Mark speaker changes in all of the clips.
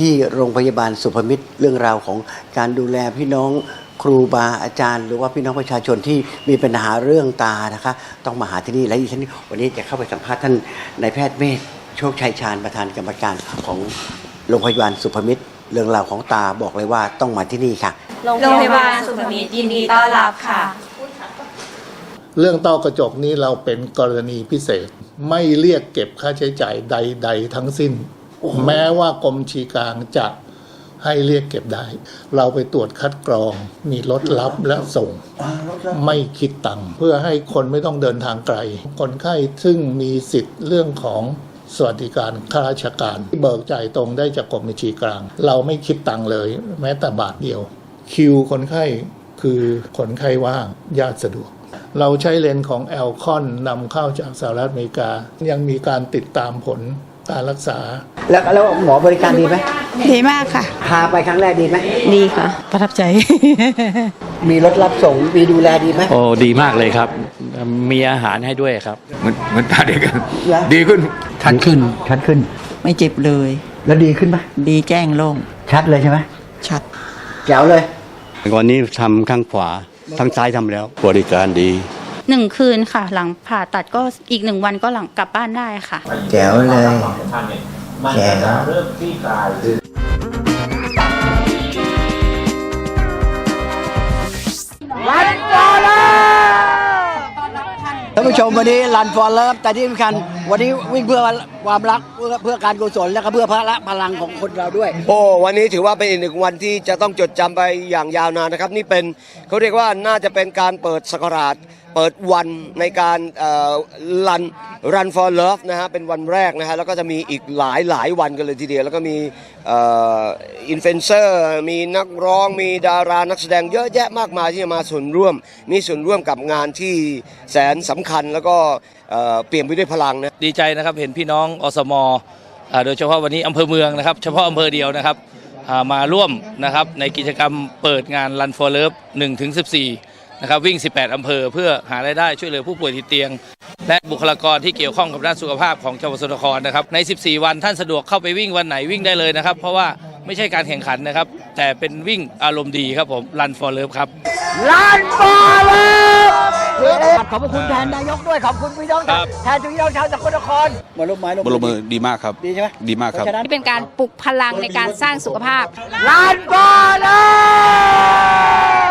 Speaker 1: ที่โรงพยาบาลสุพมิตรเรื่องราวของการดูแลพี่น้องครูบาอาจารย์ หรือว่าพี่น้องประชาชนที่มีปัญหาเรื่องตานะคะ ต้องมาหาที่นี่และดิฉันวันนี้จะเข้าไปสัมภาษณ์ท่านนายแพทย์เมธโชคชัยชาญประธานกรรมการของโรงพยาบาลสุพมิตร เรื่องราวของตาบอกเลยว่าต้องมาที่นี่ค่ะ
Speaker 2: โรงพยาบาลสุขมิตรยินดีต้อนรับค่ะ
Speaker 3: เรื่องต้อกระจกนี้เราเป็นกรณีพิเศษไม่เรียกเก็บค่าใช้จ่ายใด ๆ ทั้งสิ้น แม้ว่ากรมชีกลางจะให้เรียกเก็บได้ เราไปตรวจคัดกรองมีรถรับและส่ง ไม่คิดตังค์เพื่อให้คนไม่ต้องเดินทางไกล คนไข้ซึ่งมีสิทธิ์เรื่องของสวัสดิการข้าราชการที่เบิกจ่ายตรงได้จากกรมบัญชีกลาง เราไม่คิดตังค์เลย แม้แต่บาทเดียว คิวคนไข้คือคนไข้ว่างญาติสะดวก เราใช้เลนส์ของแอลคอนนำเข้าจากสหรัฐอเมริกา ยังมีการติดตามผล การรักษา
Speaker 1: แล้วแล้วหมอบริการดีไหม
Speaker 4: ดีมากค่ะ
Speaker 1: พาไปครั้งแรกดีไหม
Speaker 4: ดีค่ะ ประทับใจ
Speaker 1: มีรถรับส่งมีดูแลดีไหม
Speaker 5: โอ้ดีมากเลยครับ มีอาหารให้ด้วยครับ
Speaker 6: เหมือนเหมือนตาเด็กอะ
Speaker 1: เหรอ
Speaker 6: ดีขึ้น
Speaker 1: ชัดขึ้นชัดขึ้น
Speaker 4: ไม่เจ็บเลย
Speaker 1: แล้วดีขึ้นไหม
Speaker 4: ดีแจ้งโล่ง
Speaker 1: ชัดเลยใช่ไหม
Speaker 4: ชัด
Speaker 1: แจ๋วเลย
Speaker 5: ก่อนนี้ทำข้างขวาทางซ้ายทำแล้ว บริการดี
Speaker 7: หนึ่งคืนค่ะ หลังผ่าตัดก็อีกหนึ่งวันก็หลังกลับบ้านได้ค่ะ
Speaker 1: แจ๋วเลยแจ๋วท่านผู้ชมวันนี้รันฟอร์เลิฟแต่ที่สำคัญ วันนี้วิ่งเพื่อความรักเพื่อเพื่อการกุศลและก็เพื่อพละพลังของคนเราด้วย
Speaker 8: โอ้วันนี้ถือว่าเป็นอีกหนึ่งวันที่จะต้องจดจำไปอย่างยาวนานนะครับ นี่เป็นเขาเรียกว่าน่าจะเป็นการเปิดสกราช เปิดวันในการรันรัน for love นะฮะเป็นวันแรกนะฮะแล้วก็จะมีอีกหลายหลายวันกันเลยทีเดียว แล้วก็มีอินฟลูเอนเซอร์มีนักร้องมีดารานักแสดงเยอะแยะมากมายที่จะมาส่วนร่วม มีส่วนร่วมกับงานที่แสนสำคัญแล้วก็เอ่อเปลี่ยนไปด้วยพลังนะ
Speaker 9: ดีใจนะครับเห็นพี่น้องอสมอโดยเฉพาะวันนี้อำเภอเมืองนะครับ เฉพาะอำเภอเดียวนะครับมาร่วมนะครับในกิจกรรมเปิดงาน Run for Love 1ถึง14นะครับวิ่ง 18 อำเภอ เพื่อหารายได้ช่วยเหลือผู้ป่วยติดเตียง และบุคลากรที่เกี่ยวข้องกับด้านสุขภาพของจังหวัดสกลนครนะครับใน 14 วันท่านสะดวกเข้าไปวิ่งวันไหนวิ่งได้เลยนะครับ เพราะว่าไม่ใช่การแข่งขันนะครับ แต่เป็นวิ่งอารมณ์ดีครับผม Run for Love ครับ
Speaker 1: รันฟอร์เลิฟ ขอบพระคุณแทนนายกด้วยขอบคุณพี่น้อง
Speaker 9: ครับ
Speaker 1: แทนพี่น้องชาวสกลนครมาลงไม้ลง
Speaker 6: บรมือดีมากครับ
Speaker 1: ดีใช่ไหม
Speaker 6: ดีมากครับ
Speaker 1: เพะฉะนั้น
Speaker 7: ที่เป็นการปลุกพลังในการสร้างสุขภาพ
Speaker 1: รันฟอร์เลิ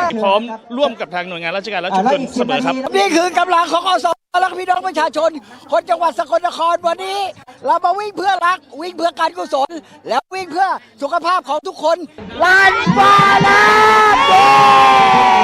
Speaker 1: ฟ
Speaker 9: พร้อมร่วมกับทางหน่วยงานราชการและชุมชนเสมอครับ
Speaker 1: นี่คือกำลังของอสมและพี่น้องประชาชน คนจังหวัดสกลนครวันนี้ เรามาวิ่งเพื่อรักวิ่งเพื่อการกุศล แล้ววิ่งเพื่อสุขภาพของทุกคนรันฟอร์เลิฟ